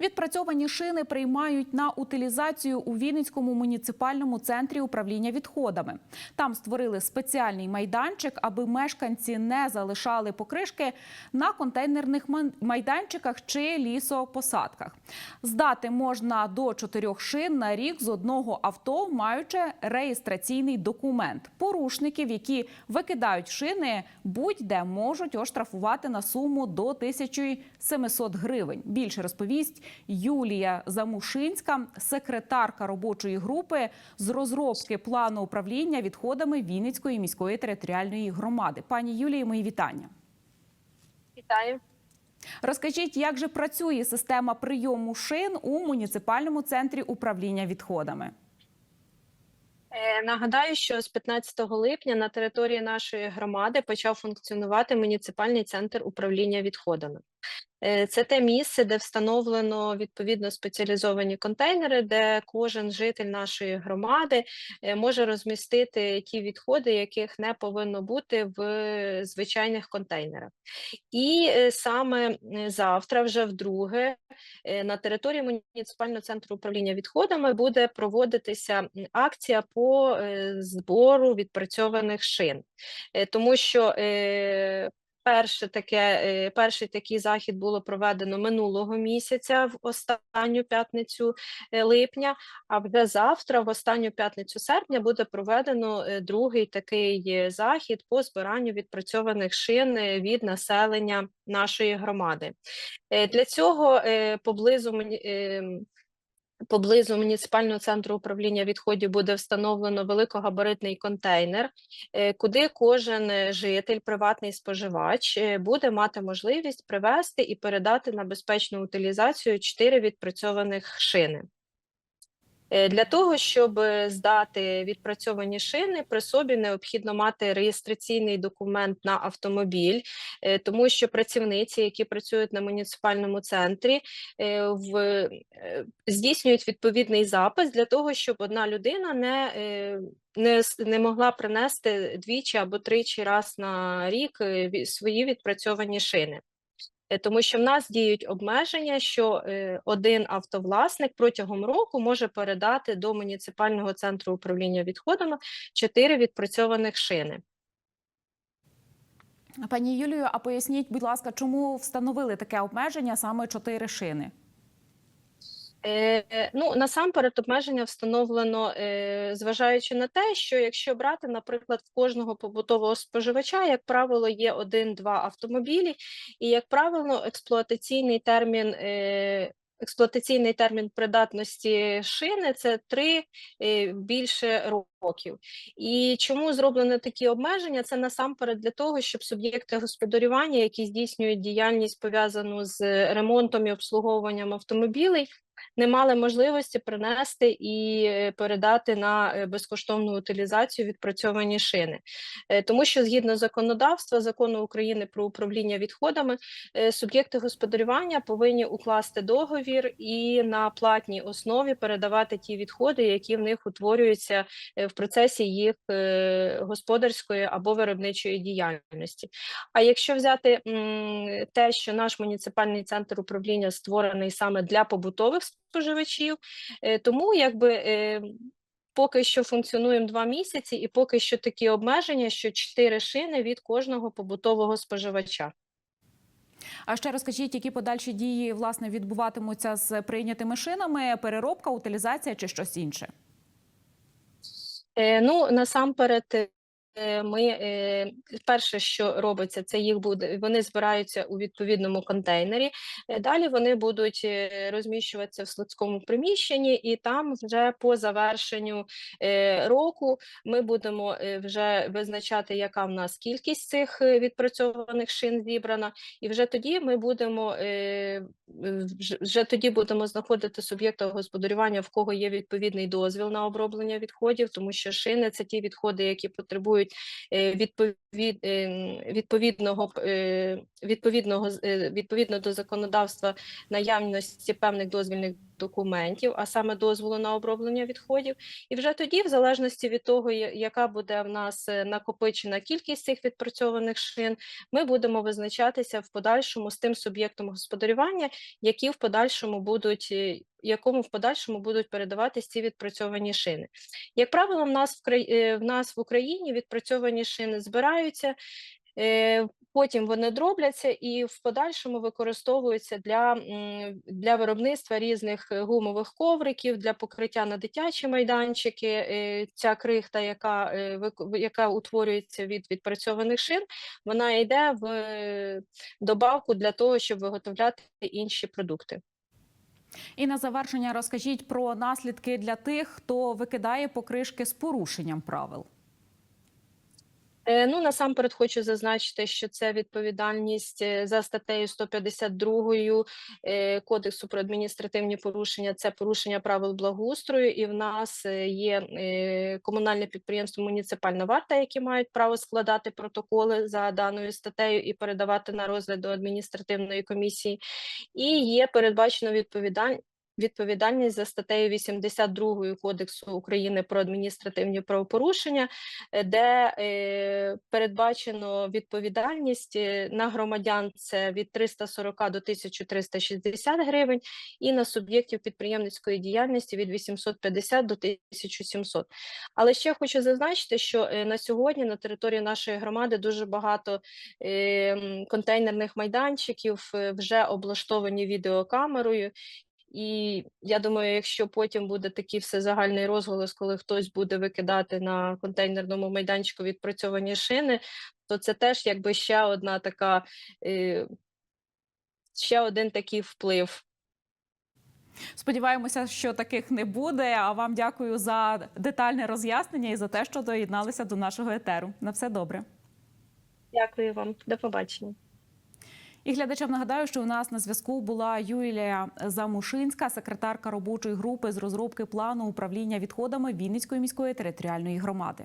Відпрацьовані шини приймають на утилізацію у Вінницькому муніципальному центрі управління відходами. Там створили спеціальний майданчик, аби мешканці не залишали покришки на контейнерних майданчиках чи лісопосадках. Здати можна до чотирьох шин на рік з одного авто, маючи реєстраційний документ. Порушників, які викидають шини, будь-де можуть оштрафувати на суму до 1700 гривень. Більше розповість Юлія Замушинська, секретарка робочої групи з розробки плану управління відходами Вінницької міської територіальної громади. Пані Юлії, мої вітання. Вітаю. Розкажіть, як же працює система прийому шин у муніципальному центрі управління відходами? Е, Нагадаю, що з 15 липня на території нашої громади почав функціонувати муніципальний центр управління відходами. Е, Це те місце, де встановлено відповідно спеціалізовані контейнери, де кожен житель нашої громади е, може розмістити ті відходи, яких не повинно бути в звичайних контейнерах. І е, саме завтра, вже вдруге, на території муніципального центру управління відходами буде проводитися акція по збору відпрацьованих шин, тому що перше таке, е, перший такий захід було проведено минулого місяця в останню п'ятницю е, липня. А вже завтра, в останню п'ятницю серпня, буде проведено е, другий такий захід по збиранню відпрацьованих шин від населення нашої громади. Для цього поблизу ем, Поблизу муніципального центру управління відходів буде встановлено великогабаритний контейнер, е, куди кожен е, житель, приватний споживач е, буде мати можливість привезти і передати на безпечну утилізацію чотири відпрацьованих шини. Е, Для того, щоб здати відпрацьовані шини, при собі необхідно мати реєстраційний документ на автомобіль, е, тому що працівниці, які працюють на муніципальному центрі, е, в, здійснюють відповідний запис для того, щоб одна людина не, не, не могла принести двічі або тричі раз на рік свої відпрацьовані шини. Е, Тому що в нас діють обмеження, що е, один автовласник протягом року може передати до муніципального центру управління відходами чотири відпрацьованих шини. Пані Юлію, а поясніть, будь ласка, чому встановили таке обмеження саме чотири шини? Е, Ну, насамперед, обмеження встановлено, е, зважаючи на те, що якщо брати, наприклад, в кожного побутового споживача, як правило, є один-два автомобілі, і, як правило, експлуатаційний термін. е, Експлуатаційний термін придатності шини це три більше років. І чому зроблені такі обмеження? Це насамперед для того, щоб суб'єкти господарювання, які здійснюють діяльність пов'язану з ремонтом і обслуговуванням автомобілей, не мали можливості принести і е, передати на е, безкоштовну утилізацію відпрацьовані шини. Е, Тому що згідно законодавства, закону України про управління відходами, суб'єкти господарювання повинні укласти договір і на платній основі передавати ті відходи, які в них утворюються в процесі їх господарської або виробничої діяльності. А якщо взяти те, що наш муніципальний центр управління створений саме для побутових споживачів, е, тому якби. е, Поки що функціонуємо два місяці, і поки що такі обмеження, що чотири шини від кожного побутового споживача. А ще розкажіть, які подальші дії власне відбуватимуться з прийнятими шинами, переробка, утилізація чи щось інше? Е, Ну, насамперед, ми е, перше, що робиться, це їх буде. Вони збираються у відповідному контейнері. Е, Далі вони будуть е, розміщуватися в складському приміщенні, і там вже по завершенню е, року ми будемо е, вже визначати, яка в нас кількість цих е, відпрацьованих шин зібрана, і вже тоді ми будемо е, вже тоді будемо знаходити суб'єкта господарювання, в кого є відповідний дозвіл на оброблення відходів, тому що шини це ті відходи, які потребують е, відповід, е, відповідного е, відповідного відповідно до законодавства наявності певних дозвільних документів, а саме дозволу на оброблення відходів. І вже тоді, в залежності від того, яка буде в нас накопичена кількість цих відпрацьованих шин, ми будемо визначатися в подальшому з тим суб'єктом господарювання, які в подальшому будуть, якому в подальшому будуть передаватись ці відпрацьовані шини. Як правило, в нас в, край... е, в нас в Україні відпрацьовані шини збираються. е, Потім вони дробляться і в подальшому використовуються для, для виробництва різних е, гумових ковриків, для покриття на дитячі майданчики. Ця крихта, яка, яка утворюється від відпрацьованих шин, вона йде в добавку для того, щоб виготовляти інші продукти. І на завершення розкажіть про наслідки для тих, хто викидає покришки з порушенням правил. Е, Ну, насамперед хочу зазначити, що це відповідальність е, за статтею 152 е, Кодексу про адміністративні порушення. Це порушення правил благоустрою, і в нас є комунальне підприємство Муніципальна варта, які мають право складати протоколи за даною статтею і передавати на розгляд до адміністративної комісії. І є передбачено відповідальність. Відповідальність за статтею 82 Кодексу України про адміністративні правопорушення, е, де е, передбачено відповідальність е, на громадян це від 340 до 1360 гривень, і на суб'єктів підприємницької діяльності від 850 до 1700. Але ще хочу зазначити, що на сьогодні на території нашої громади дуже багато контейнерних майданчиків вже облаштовані відеокамерою. І я думаю, якщо потім буде такий всезагальний розголос, коли хтось буде викидати на контейнерному майданчику відпрацьовані шини, то це теж якби ще одна така, е, ще один такий вплив. Сподіваємося, що таких не буде. А вам дякую за детальне роз'яснення і за те, що доєдналися до нашого етеру. На все добре. Дякую вам, до побачення. І глядачам нагадаю, що у нас на зв'язку була Юлія Замушинська, секретарка робочої групи з розробки плану управління відходами Вінницької міської територіальної громади.